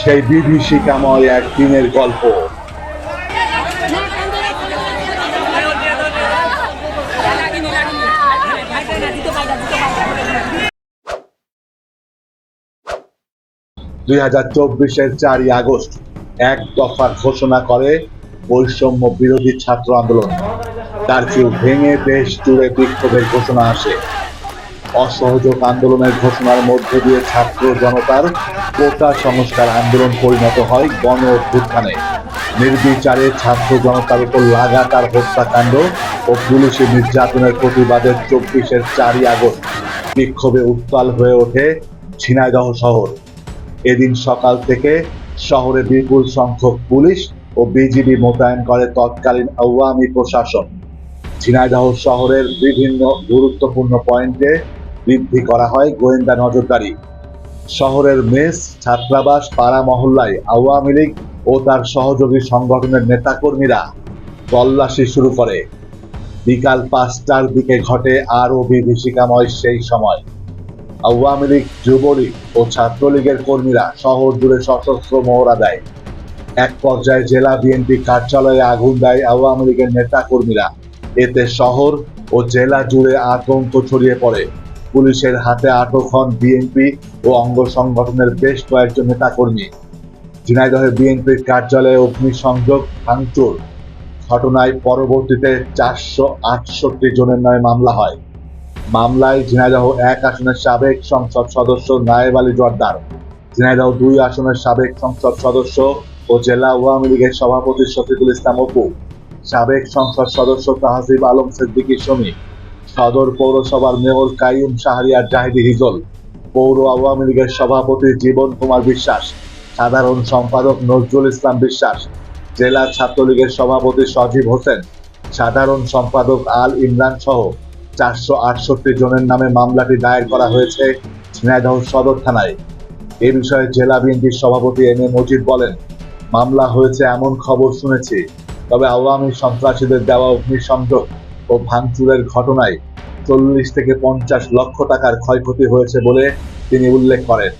সেই বিভীষিকাময় এক দিনের গল্প। দুই হাজার চব্বিশের চারই আগস্ট এক দফার ঘোষণা করে বৈষম্য বিরোধী ছাত্র আন্দোলন। কারফিউ ভেঙে দেশ জুড়ে বিক্ষোভের ঘোষণা আসে। অসহযোগ আন্দোলনের ঘোষণার মধ্য দিয়ে ছাত্র জনতার কোটা সংস্কার আন্দোলন পরিণত হয় গণ অভ্যুত্থানে। নির্বিচারে ছাত্র জনতার উপর লাগাতার হত্যাকাণ্ড ও পুলিশি নির্যাতনের প্রতিবাদে চব্বিশের চারই আগস্ট বিক্ষোভে উত্তাল হয়ে ওঠে ঝিনাইদহ শহর। এদিন সকাল থেকে শহরে বিপুল সংখ্যক পুলিশ ও বিজিবি মোতায়েন করে তৎকালীন আওয়ামী প্রশাসন। ঝিনাইদহ শহরের বিভিন্ন গুরুত্বপূর্ণ পয়েন্টে বৃদ্ধি করা হয় গোয়েন্দা নজরদারি। শহরের মেস, ছাত্রাবাস, পাড়া মহল্লায় আওয়ামী লীগ ও তার সহযোগী সংগঠনের নেতাকর্মীরা তল্লাশি শুরু করে। বিকাল পাঁচটার দিকে ঘটে আরও বিভীষিকাময় সেই সময়। আওয়ামী লীগ, যুবলীগ ও ছাত্রলীগের কর্মীরা শহর জুড়ে সশস্ত্র মহড়া দেয়। এক পর্যায়ে জেলা বিএনপি কার্যালয়ে আগুন দেয় আওয়ামী লীগের নেতা কর্মীরা এতে শহর ও জেলা জুড়ে আতঙ্ক ছড়িয়ে পড়ে। পুলিশের হাতে আটক হন বিএনপি ও অঙ্গ সংগঠনের বেশ কয়েকজন নেতাকর্মী। ঝিনাইদহে বিএনপির কার্যালয়ে অগ্নিসংযোগ ভাঙচুর। ঘটনায় পরবর্তীতে চারশো আটষট্টি জনের নামে মামলা হয়। মামলায় ঝিনাইদহ এক আসনের সাবেক সংসদ সদস্য নায়েব আলী জর্দার ঝিনাইদহ দুই আসনের সাবেক সংসদ সদস্য ও জেলা আওয়ামী লীগের সভাপতি শফিকুল ইসলাম অপু। সাবেক সংসদ সদস্য তাহসিব আলম সিদ্দিকী শমী সদর পৌরসভার মেয়র কাইম শাহরিয়ার জাহিদি হিজল, পৌর আওয়ামী লীগের সভাপতি জীবন কুমার বিশ্বাস, সাধারণ সম্পাদক নজরুল ইসলাম বিশ্বাস, জেলা ছাত্রলীগের সভাপতি সজীব হোসেন, সাধারণ সম্পাদক আল ইমরান সহ চারশো আটষট্টি জনের নামে মামলাটি দায়ের করা হয়েছে ঝিনাইদহ সদর থানায়। এ বিষয়ে জেলা বিএনপির সভাপতি এম এ মজিদ বলেন, মামলা হয়েছে এমন খবর শুনেছি তবে আওয়ামী সন্ত্রাসীদের দেওয়া অগ্নিসংযোগ ও ভাঙচুরের ঘটনায় চল্লিশ থেকে পঞ্চাশ লক্ষ টাকার ক্ষয়ক্ষতি হয়েছে বলে তিনি উল্লেখ করেন।